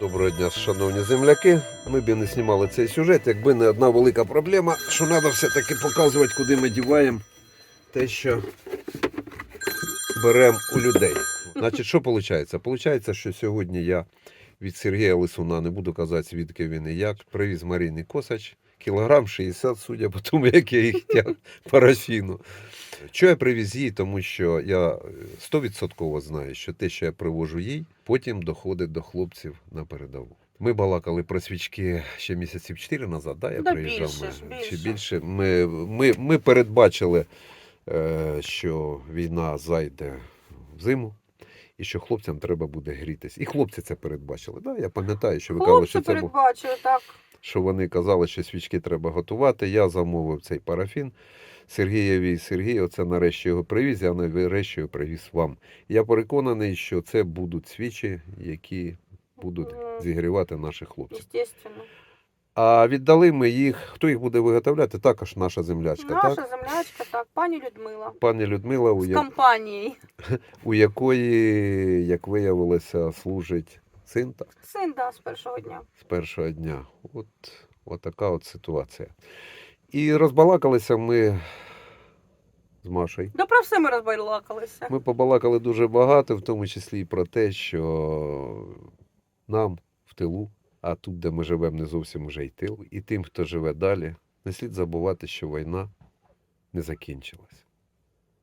Доброго дня, шановні земляки. Ми б не знімали цей сюжет, якби не одна велика проблема, що треба все-таки показувати, куди ми діваємо те, що беремо у людей. Значить, що виходить? Получається, що сьогодні я від Сергія Лисуна, не буду казати, звідки він і як, привіз Марійний Косач, кілограм 60, судя по тому, як я їх тяг парафіну. Чого я привіз їй? Тому що я е, 100% знаю, що те, що я привожу їй, потім доходить до хлопців на передову. Ми балакали про свічки ще місяців 4 назад, да, я Да, приїжджав. більше ми- Чи більше. більше. Ми, ми, ми передбачили, е, що війна зайде в зиму. І що хлопцям треба буде грітись. І хлопці це передбачили. Да, я пам'ятаю, що ви казали, що це передбачили, так. Що вони казали, що свічки треба готувати. Я замовив цей парафін Сергієві. Сергій, оце нарешті його привіз, я нарешті його привіз вам. Я переконаний, що це будуть свічі, які будуть зігрівати наших хлопців. А віддали ми їх. Хто їх буде виготовляти? Також наша землячка. Наша Так? землячка, так, пані Людмила. Пані Людмила, у, я... у якої, як виявилося, служить син так, Син, да, з першого дня. з першого дня. От, от така от ситуація. І розбалакалися ми з Машею. Да про все ми розбайлакалися. Ми побалакали дуже багато, в тому числі і про те, що нам в тилу, а тут, де ми живемо, не зовсім вже й тил, і тим, хто живе далі, не слід забувати, що війна не закінчилась.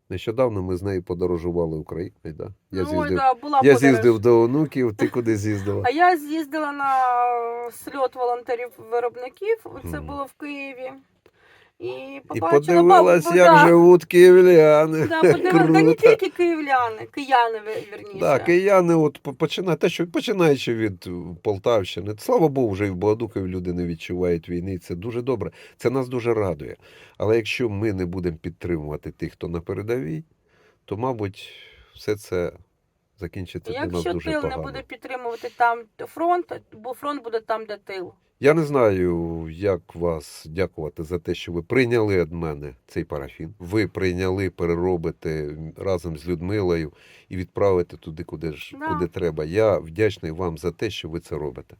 Нещодавно ми з нею подорожували Україною. Да? Я, ну, з'їздив, да, була я з'їздив до онуків, ти куди з'їздила? А я з'їздила на сльот волонтерів-виробників. Це було в Києві. І І побачила подивилась, бабу, як да, живуть київляни. Да, подивилась. Та не тільки київляни, кияни вірніше. Так, кияни, от по- почина- те, що починаючи від Полтавщини, слава Богу, вже і в Богодухові люди не відчувають війни. Це дуже добре. Це нас дуже радує. Але якщо ми не будемо підтримувати тих, хто на передовій, то, мабуть, все це закінчиться для нас Якщо дуже тил погано. не буде підтримувати там фронт, бо фронт буде там, де тил. Я не знаю, як вас дякувати за те, що ви прийняли від мене цей парафін. Ви прийняли, переробите разом з Людмилою і відправите туди, куди ж Да. куди треба. Я вдячний вам за те, що ви це робите.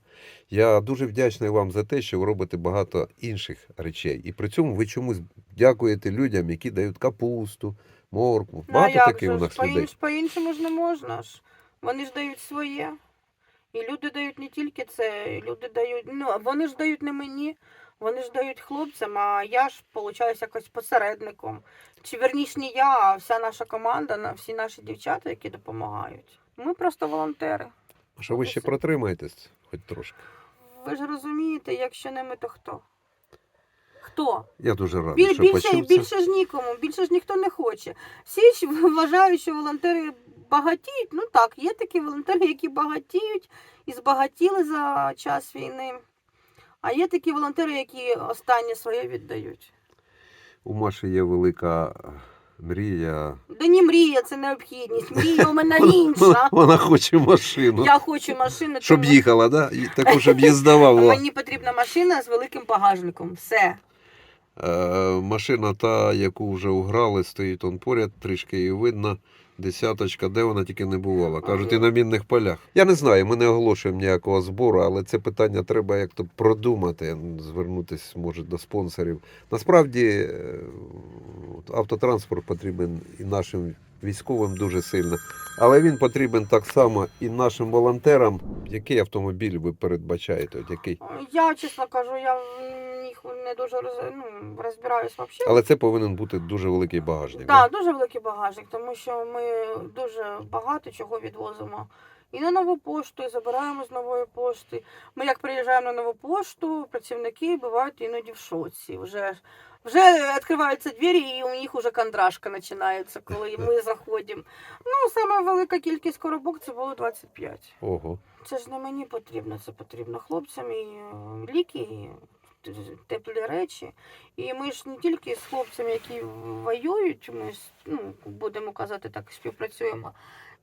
Я дуже вдячний вам за те, що ви робите багато інших речей. І при цьому ви чомусь дякуєте людям, які дають капусту, моркву. Ну, Багато таких у нас людей. По-інш- По-іншому ж не можна ж. Вони ж дають своє. І люди дають не тільки це, люди дають. Ну, вони ж дають не мені, вони ж дають хлопцям, а я ж получаюсь якось посередником. Чи верніш не я, а вся наша команда, всі наші дівчата, які допомагають. Ми просто волонтери. А що ви ще протримаєтесь, хоч трошки? Ви ж розумієте, якщо не ми, то хто? Хто? Я дуже радий, Біль, що більше, почув це. більше ж нікому, більше ж ніхто не хоче. Всі ж вважають, що волонтери багатіють. Ну так, є такі волонтери, які багатіють і збагатіли за час війни. А є такі волонтери, які останнє своє віддають. У Маші є велика е, мрія. Да ні мрія, це необхідність. Мрія у мене інша. Вона хоче машину. Я хочу машину, Щоб тому їхала, да? І таку, щоб їздова мені потрібна машина з великим багажником. Все. Е, машина та, яку вже уграли, стоїть он поряд, трішки її видно. Десяточка, де вона тільки не бувала. Кажуть, і на мінних полях. Я не знаю, ми не оголошуємо ніякого збору, але це питання треба як-то продумати, звернутися, може, до спонсорів. Насправді е, автотранспорт потрібен і нашим військовим дуже сильно, але він потрібен так само і нашим волонтерам. Який автомобіль ви передбачаєте? От який? Я, чесно кажу, я них не дуже роз... ну, розбираюсь взагалі. Але це повинен бути дуже великий багажник. Так, дуже великий багажник, тому що ми дуже багато чого відвозимо. І на нову пошту, і забираємо з нової пошти. Ми як приїжджаємо на нову пошту, працівники бувають іноді в шоці. Вже, вже відкриваються двері, і у них вже кондрашка починається, коли ми заходимо. Ну, саме велика кількість коробок це було 25. Ого. Це ж не мені потрібно, це потрібно хлопцям і е, ліки, і теплі речі. І ми ж не тільки з хлопцями, які воюють, ми ну, будемо казати так, співпрацюємо.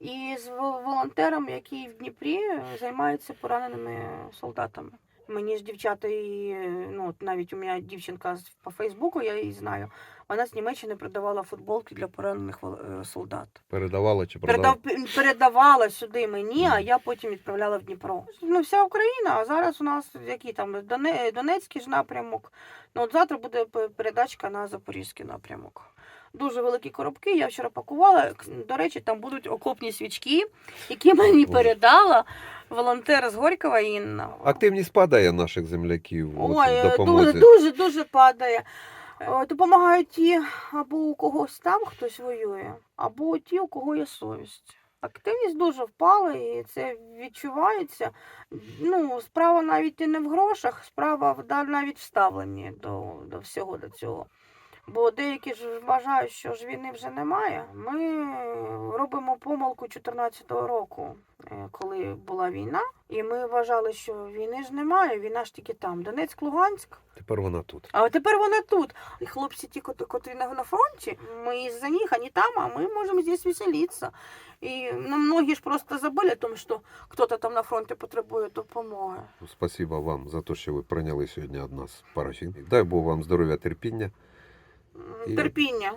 І з вол- волонтерами, які в Дніпрі займаються пораненими солдатами. Мені ж дівчата і е, ну от навіть у мене дівчинка по Фейсбуку, я її знаю. Вона з Німеччини продавала футболки для поранених е, солдат. Передавала чи продавала? Передав, передавала сюди мені, а я потім відправляла в Дніпро. Ну, вся Україна, а зараз у нас які там Донецький ж напрямок. Ну, от завтра буде передачка на Запорізький напрямок. Дуже великі коробки. Я вчора пакувала. До речі, там будуть окопні свічки, які мені Боже. передала волонтер з Горького Інна. Активність падає наших земляків Ой, е, дуже, дуже, дуже падає. Е, Допомагають ті, або у когось там хтось воює, або ті, у кого є совість. Активність дуже впала і це відчувається. Ну, справа навіть і не в грошах, справа навіть в ставленні до, до всього до цього. Бо деякі ж вважають, що ж війни вже немає. Ми робимо помилку 2014 року, е, коли була війна, і ми вважали, що війни ж немає, війна ж тільки там. Донецьк, Луганськ. Тепер вона тут. А тепер вона тут. І хлопці, ті, кот- котрі на, фронті, ми із-за них, вони там, а ми можемо здесь веселитися. І ну, многі ж просто забули о том, що хтось там на фронті потребує допомоги. Спасибо вам за те, що ви прийняли сьогодні від нас парафін. Дай Бог вам здоров'я, терпіння. І- Терпіння.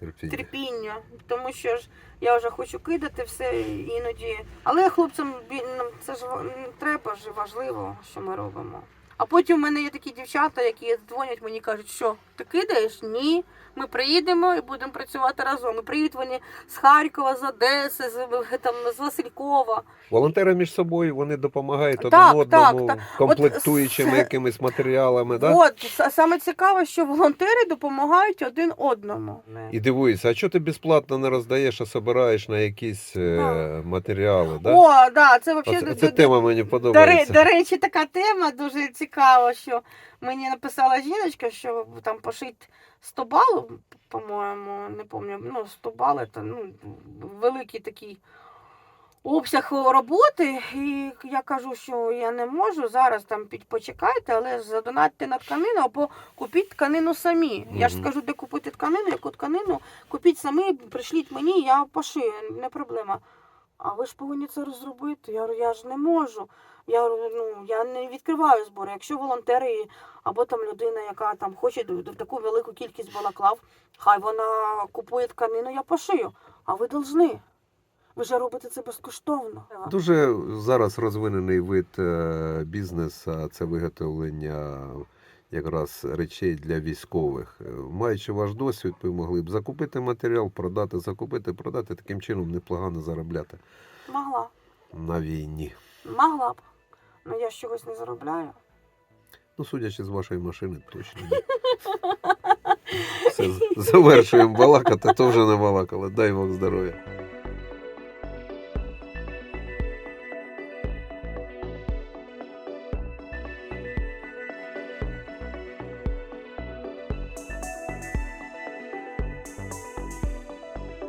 терпіння. терпіння, тому що ж я вже хочу кидати все іноді. Але хлопцям ну, це ж ва- треба ж важливо, що ми робимо. А потім в мене є такі дівчата, які дзвонять мені кажуть, що ти кидаєш? Ні. Ми приїдемо і будемо працювати разом. І приїдуть вони з Харкова, з Одеси, з, там, з Василькова. Волонтери між собою вони допомагають Так, один так, одному, так. комплектуючими От, якимись матеріалами. Да? От саме цікаво, що волонтери допомагають один одному. І дивуюся, а що ти безплатно не роздаєш, а збираєш на якісь е, матеріали? Да? О, да, це взагалі ця тема мені До, подобається. до речі, така тема дуже цікава, що мені написала жіночка, що там пошить 100 балів, по-моєму, не пам'ятаю, ну 100 балів, це ну, великий такий обсяг роботи. І я кажу, що я не можу зараз там почекайте, але задонатьте на тканину або купіть тканину самі. Я ж скажу, де купити тканину, яку тканину, купіть самі, пришліть мені, я пошию, не проблема. А ви ж повинні це розробити. Я, я ж не можу. Я, говорю, ну, я не відкриваю збори. Якщо волонтери або там людина, яка там хоче таку велику кількість балаклав, хай вона купує тканину, я пошию. А ви должны. Ви ж робите це безкоштовно. Дуже зараз розвинений вид е, бізнесу, це виготовлення якраз речей для військових. Е, Маючи ваш досвід, ви могли б закупити матеріал, продати, закупити, продати, таким чином непогано заробляти Могла. на війні. Могла б. Ну я ж чогось не заробляю. Ну, судячи з вашої машини, точно. Все, завершуємо балакати, то вже не балакали. Дай Бог здоров'я.